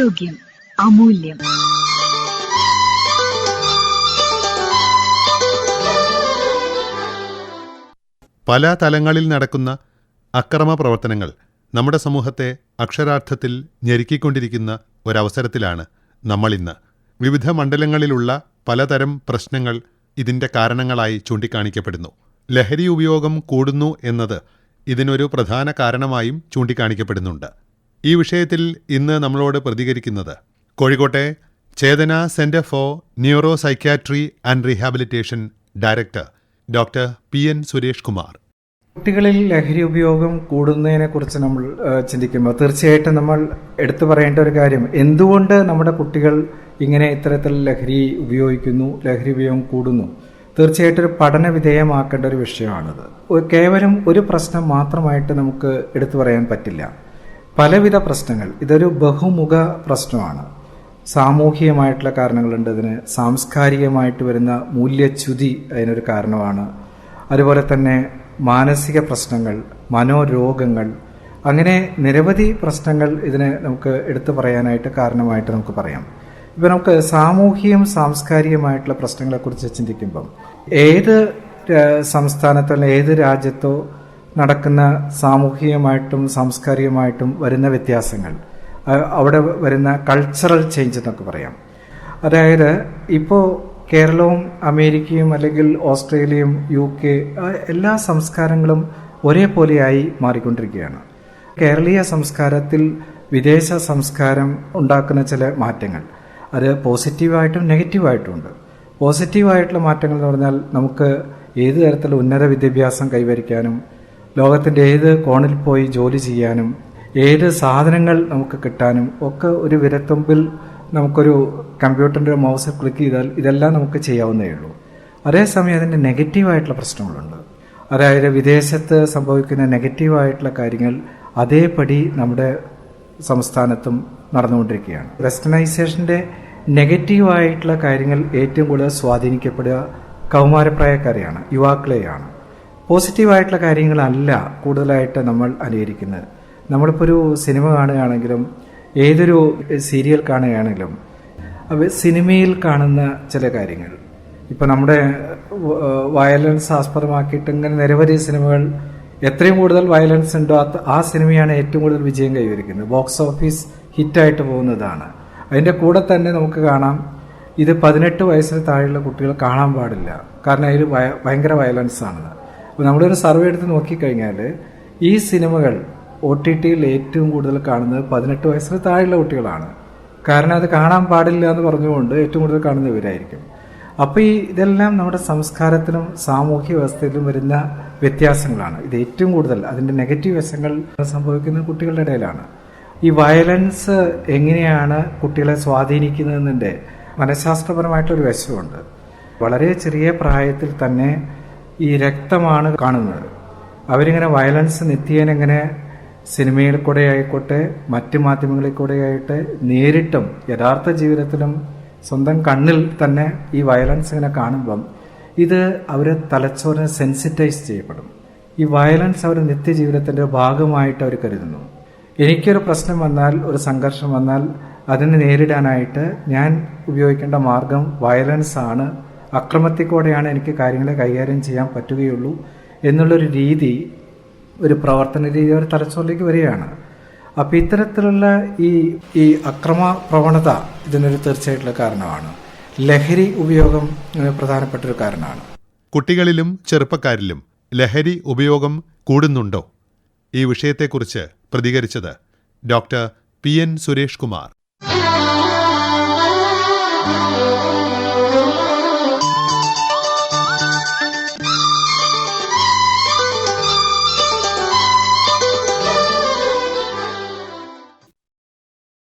ആരോഗ്യം അമൂല്യം. പല തലങ്ങളിൽ നടക്കുന്ന അക്രമ പ്രവർത്തനങ്ങൾ നമ്മുടെ സമൂഹത്തെ അക്ഷരാർത്ഥത്തിൽ ഞെരുക്കിക്കൊണ്ടിരിക്കുന്ന ഒരവസരത്തിലാണ് നമ്മളിന്ന്. വിവിധ മണ്ഡലങ്ങളിലുള്ള പലതരം പ്രശ്നങ്ങൾ ഇതിന്റെ കാരണങ്ങളായി ചൂണ്ടിക്കാണിക്കപ്പെടുന്നു. ലഹരി ഉപയോഗം കൂടുന്നു എന്നത് ഇതിനൊരു പ്രധാന കാരണമായും ചൂണ്ടിക്കാണിക്കപ്പെടുന്നുണ്ട്. ഈ വിഷയത്തിൽ ഇന്ന് നമ്മളോട് പ്രതികരിക്കുന്നത് കോഴിക്കോട്ടെ Chetana centre for neuro psychiatry and rehabilitation director doctor P N Suresh Kumar. കുട്ടികളിൽ ലഹരി ഉപയോഗം കൂടുന്നതിനെ കുറിച്ച് നമ്മൾ ചിന്തിക്കുമ്പോൾ തീർച്ചയായിട്ടും നമ്മൾ എടുത്തു പറയേണ്ട ഒരു കാര്യം എന്തുകൊണ്ട് നമ്മുടെ കുട്ടികൾ ഇങ്ങനെ ഇത്തരത്തിൽ ലഹരി ഉപയോഗിക്കുന്നു ലഹരി ഉപയോഗം കൂടുന്നു? തീർച്ചയായിട്ടും ഒരു പഠന വിധേയമാക്കേണ്ട ഒരു വിഷയമാണിത്. കേവലം ഒരു പ്രശ്നം മാത്രമായിട്ട് നമുക്ക് എടുത്തു പറയാൻ പറ്റില്ല. പലവിധ പ്രശ്നങ്ങൾ. ഇതൊരു ബഹുമുഖ പ്രശ്നമാണ്. സാമൂഹികമായിട്ടുള്ള കാരണങ്ങളുണ്ട്. അതിന് സാംസ്കാരികമായിട്ട് വരുന്ന മൂല്യച്യുതി അതിനൊരു കാരണമാണ്. അതുപോലെ തന്നെ മാനസിക പ്രശ്നങ്ങൾ മനോരോഗങ്ങൾ അങ്ങനെ നിരവധി പ്രശ്നങ്ങൾ ഇതിനെ നമുക്ക് എടുത്തു പറയാനായിട്ട് കാരണമായിട്ട് നമുക്ക് പറയാം. ഇപ്പം നമുക്ക് സാമൂഹികം സാംസ്കാരികമായിട്ടുള്ള പ്രശ്നങ്ങളെക്കുറിച്ച് ചിന്തിക്കുമ്പം ഏത് സംസ്ഥാനത്തോ അല്ലെങ്കിൽ ഏത് രാജ്യത്തോ നടക്കുന്ന സാമൂഹികമായിട്ടും സാംസ്കാരികമായിട്ടും വരുന്ന വ്യത്യാസങ്ങൾ. അവിടെ വരുന്ന കൾച്ചറൽ ചേഞ്ച് എന്നൊക്കെ പറയാം. അതായത് ഇപ്പോൾ കേരളവും അമേരിക്കയും അല്ലെങ്കിൽ ഓസ്ട്രേലിയയും യു കെ എല്ലാ സംസ്കാരങ്ങളും ഒരേപോലെയായി മാറിക്കൊണ്ടിരിക്കുകയാണ്. കേരളീയ സംസ്കാരത്തിൽ വിദേശ സംസ്കാരം ഉണ്ടാക്കുന്ന ചില മാറ്റങ്ങൾ. അത് പോസിറ്റീവായിട്ടും നെഗറ്റീവായിട്ടും ഉണ്ട്. പോസിറ്റീവായിട്ടുള്ള മാറ്റങ്ങൾ എന്ന് പറഞ്ഞാൽ നമുക്ക് ഏത് തരത്തിലുള്ള ഉന്നത വിദ്യാഭ്യാസം കൈവരിക്കാനും ലോകത്തിന്റെ ഏത് കോണിൽ പോയി ജോലി ചെയ്യാനും ഏത് സാധനങ്ങൾ നമുക്ക് കിട്ടാനും ഒക്കെ ഒരു വിരത്തുമ്പിൽ നമുക്കൊരു കമ്പ്യൂട്ടറിന്റെ മൗസ് ക്ലിക്ക് ചെയ്താൽ ഇതെല്ലാം നമുക്ക് ചെയ്യാവുന്നേ ഉള്ളൂ. അതേസമയം അതിന്റെ നെഗറ്റീവായിട്ടുള്ള പ്രശ്നങ്ങളുണ്ട്. അതായത് വിദേശത്ത് സംഭവിക്കുന്ന നെഗറ്റീവായിട്ടുള്ള കാര്യങ്ങൾ അതേപടി നമ്മുടെ സംസ്ഥാനത്തും നടന്നുകൊണ്ടിരിക്കുകയാണ്. വെസ്റ്റേണൈസേഷന്റെ നെഗറ്റീവായിട്ടുള്ള കാര്യങ്ങൾ ഏറ്റവും കൂടുതൽ സ്വാധീനിക്കപ്പെടുക കൗമാരപ്രായക്കാരെയാണ് യുവാക്കളെയാണ്. പോസിറ്റീവായിട്ടുള്ള കാര്യങ്ങളല്ല കൂടുതലായിട്ട് നമ്മൾ അനുകരിക്കുന്നത് നമ്മളിപ്പോൾ ഒരു സിനിമ കാണുകയാണെങ്കിലും ഏതൊരു സീരിയൽ കാണുകയാണെങ്കിലും സിനിമയിൽ കാണുന്ന ചില കാര്യങ്ങൾ. ഇപ്പം നമ്മുടെ വയലൻസ് ആസ്പദമാക്കിയിട്ട് ഇങ്ങനെ നിരവധി സിനിമകൾ എത്രയും കൂടുതൽ വയലൻസ് ഉണ്ടോ ആ സിനിമയാണ് ഏറ്റവും കൂടുതൽ വിജയം കൈവരിക്കുന്നത്. ബോക്സ് ഓഫീസ് ഹിറ്റായിട്ട് പോകുന്നതാണ്. അതിന്റെ കൂടെ തന്നെ നമുക്ക് കാണാം ഇത് പതിനെട്ട് വയസ്സിന് താഴെയുള്ള കുട്ടികൾ കാണാൻ പാടില്ല. കാരണം അതിൽ ഭയങ്കര വയലൻസ് ആണ് അപ്പോൾ നമ്മളൊരു സർവേ എടുത്ത് നോക്കിക്കഴിഞ്ഞാൽ ഈ സിനിമകൾ ഒ ടി ടിയിൽ ഏറ്റവും കൂടുതൽ കാണുന്നത് പതിനെട്ട് വയസ്സിന് താഴെയുള്ള കുട്ടികളാണ്. കാരണം അത് കാണാൻ പാടില്ല എന്ന് പറഞ്ഞുകൊണ്ട് ഏറ്റവും കൂടുതൽ കാണുന്നവരായിരിക്കും അപ്പോൾ ഈ ഇതെല്ലാം നമ്മുടെ സംസ്കാരത്തിലും സാമൂഹ്യ വ്യവസ്ഥയിലും വരുന്ന വ്യത്യാസങ്ങളാണ്. ഇത് ഏറ്റവും കൂടുതൽ അതിന്റെ നെഗറ്റീവ് വശങ്ങൾ സംഭവിക്കുന്ന കുട്ടികളുടെ ഇടയിലാണ്. ഈ വയലൻസ് എങ്ങനെയാണ് കുട്ടികളെ സ്വാധീനിക്കുന്നതിന്റെ മനഃശാസ്ത്രപരമായിട്ടൊരു വശമുണ്ട്. വളരെ ചെറിയ പ്രായത്തിൽ തന്നെ ഈ രക്തമാണ് കാണുന്നത്. അവരിങ്ങനെ വയലൻസ് നിത്യേന ഇങ്ങനെ സിനിമയിൽ കൂടെ ആയിക്കോട്ടെ മറ്റ് മാധ്യമങ്ങളിൽ കൂടെ ആയിട്ട് നേരിട്ടും യഥാർത്ഥ ജീവിതത്തിലും സ്വന്തം കണ്ണിൽ തന്നെ ഈ വയലൻസ് ഇങ്ങനെ കാണുമ്പം ഇത് അവർ തലച്ചോറിനെ സെൻസിറ്റൈസ് ചെയ്യപ്പെടും. ഈ വയലൻസ് അവർ നിത്യജീവിതത്തിന്റെ ഭാഗമായിട്ട് അവർ കരുതുന്നു. എനിക്കൊരു പ്രശ്നം വന്നാൽ ഒരു സംഘർഷം വന്നാൽ അതിനെ നേരിടാനായിട്ട് ഞാൻ ഉപയോഗിക്കേണ്ട മാർഗം വയലൻസ് ആണ് അക്രമത്തിലൂടെയാണ് എനിക്ക് കാര്യങ്ങളെ കൈകാര്യം ചെയ്യാൻ പറ്റുകയുള്ളൂ എന്നുള്ളൊരു രീതി ഒരു പ്രവർത്തന രീതി ഒരു തലച്ചോറിലേക്ക് വരികയാണ്. അപ്പം ഇത്തരത്തിലുള്ള ഈ ഈ അക്രമ പ്രവണത ഇതിനൊരു തീർച്ചയായിട്ടുള്ള കാരണമാണ്. ലഹരി ഉപയോഗം പ്രധാനപ്പെട്ടൊരു കാരണമാണ്. കുട്ടികളിലും ചെറുപ്പക്കാരിലും ലഹരി ഉപയോഗം കൂടുന്നുണ്ടോ? ഈ വിഷയത്തെക്കുറിച്ച് പ്രതികരിച്ചത് doctor P N Suresh Kumar.